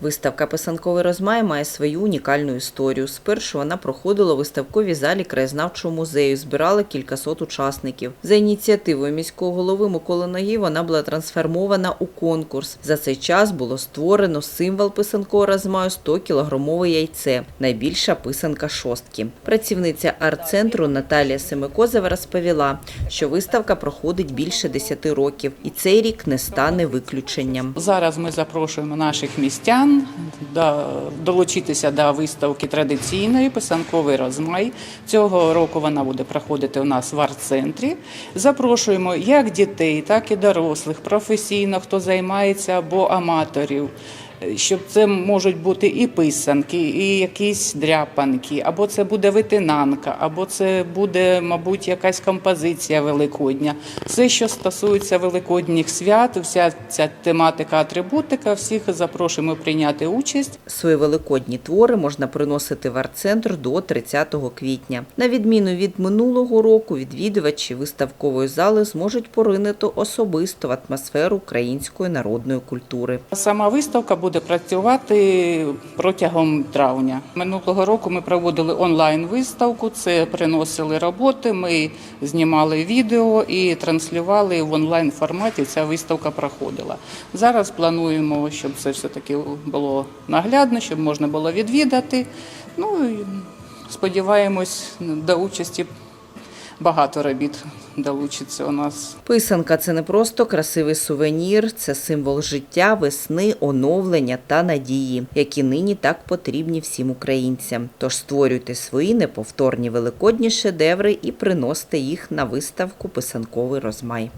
Виставка Писанковий розмай має свою унікальну історію. Спершу вона проходила у виставковій залі краєзнавчого музею, збирала кількасот учасників. За ініціативою міського голови Миколи Ноги вона була трансформована у конкурс. За цей час було створено символ писанкового розмаю 100-кілограмове яйце, найбільша писанка шостки. Працівниця арт-центру Наталія Семикозева розповіла, що виставка проходить більше 10 років, і цей рік не стане виключенням. Зараз ми запрошуємо наших містян до, долучитися до виставки традиційної писанковий розмай. Цього року вона буде проходити у нас в арт-центрі. Запрошуємо як дітей, так і дорослих, професійно, хто займається або аматорів. Щоб це можуть бути і писанки, і якісь дряпанки, або це буде витинанка, або це буде, мабуть, якась композиція великодня. Все, що стосується великодніх свят, вся ця тематика атрибутика, всіх запрошуємо прийняти участь. Свої великодні твори можна приносити в арт-центр до 30 квітня. На відміну від минулого року, відвідувачі виставкової зали зможуть поринути особисто в атмосферу української народної культури. Сама виставка буде працювати протягом травня. Минулого року ми проводили онлайн виставку. Це приносили роботи. Ми знімали відео і транслювали в онлайн форматі. Ця виставка проходила. Зараз плануємо, щоб це все таки було наглядно, щоб можна було відвідати. Ну сподіваємось до участі. Багато робіт долучиться у нас. Писанка це не просто красивий сувенір, це символ життя, весни, оновлення та надії, які нині так потрібні всім українцям. Тож створюйте свої неповторні великодні шедеври і приносите їх на виставку Писанковий розмай.